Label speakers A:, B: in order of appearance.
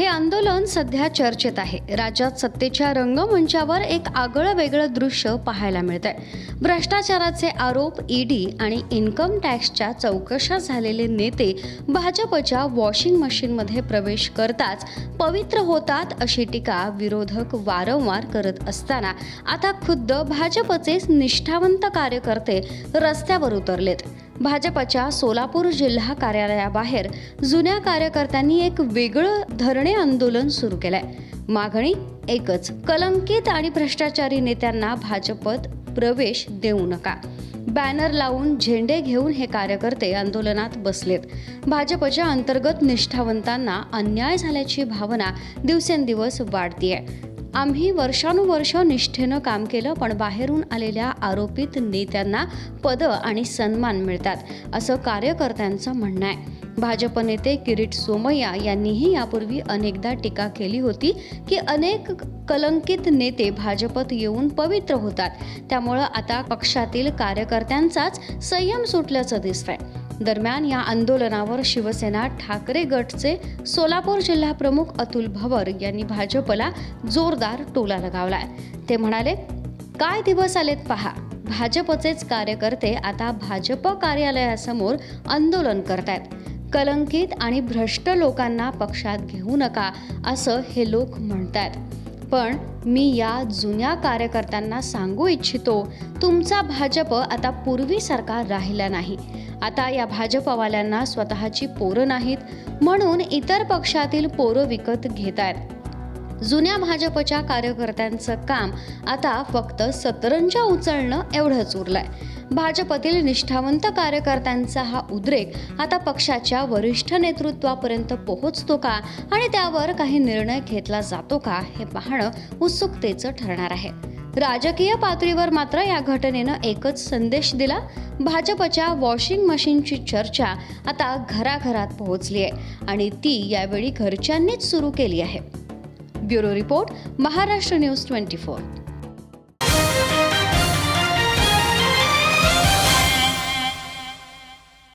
A: हे आंदोलन सध्या चर्चेत आहे. राज्यात सत्तेच्या रंगमंचावर एक आगळं वेगळं दृश्य पाहायला मिळतंय. भ्रष्टाचाराचे आरोप ईडी आणि इन्कम टॅक्सच्या चौकशा झालेले नेते भाजपच्या वॉशिंग मशीनमध्ये प्रवेश करताच पवित्र होतात अशी टीका विरोधक वारंवार करत असताना आता खुद्द भाजपचेच निष्ठावंत कार्यकर्ते रस्त्यावर उतरलेत. भाजपच्या सोलापूर जिल्हा कार्यालयाबाहेर जुन्या कार्यकर्त्यांनी एक वेगळं धरणे आंदोलन सुरू केलंय. मागणी एकच कलंकित आणि भ्रष्टाचारी नेत्यांना भाजपत प्रवेश देऊ नका. बॅनर लावून झेंडे घेऊन हे कार्यकर्ते आंदोलनात बसलेत. भाजपच्या अंतर्गत निष्ठावंतांना अन्याय झाल्याची भावना दिवसेंदिवस वाढतीये. आम्ही वर्षानुवर्ष निष्ठेनं काम केलं पण बाहेरून आलेल्या आरोपित नेत्यांना पदं आणि सन्मान मिळतात असं कार्यकर्त्यांचं म्हणणं आहे. भाजप नेते किरीट सोमय्या यांनीही यापूर्वी अनेकदा टीका केली होती की अनेक कलंकित नेते भाजपत येऊन पवित्र होतात. त्यामुळं आता पक्षातील कार्यकर्त्यांचाच संयम सुटल्याचं दिसतंय. दरम्यान या आंदोलनावर शिवसेना ठाकरे गटचे सोलापूर जिल्हा प्रमुख अतुल भवर यांनी भाजपला जोरदार टोला लगावलाय. ते म्हणाले काय दिवस आलेत पहा. भाजपचेच कार्यकर्ते आता भाजप कार्यालयासमोर आंदोलन करतायत. कलंकित आणि भ्रष्ट लोकांना पक्षात घेऊ नका असं हे लोक म्हणतात पण मी या जुन्या कार्यकर्त्यांना सांगू इच्छितो तुमचा भाजप आता पूर्वीसारखा राहिला नाही. आता या भाजपवाल्यांना स्वतःची पोरं नाहीत म्हणून इतर पक्षातील पोरं विकत घेत आहेत. जुन्या भाजपच्या कार्यकर्त्यांचं काम आता फक्त सतरंजा उचलणं एवढंच उरलंय. भाजपतील निष्ठावंत कार्यकर्त्यांचा हा उद्रेक आता पक्षाच्या वरिष्ठ नेतृत्वापर्यंत पोहोचतो का आणि त्यावर काही निर्णय घेतला जातो का हे पाहणं उत्सुकतेचं ठरणार आहे. राजकीय पातळीवर मात्र या घटनेनं एकच संदेश दिला. भाजपच्या वॉशिंग मशीनची चर्चा आता घराघरात पोहोचली आहे आणि ती यावेळी घरच्यांनीच सुरू केली आहे. Bureau report Maharashtra news twenty four.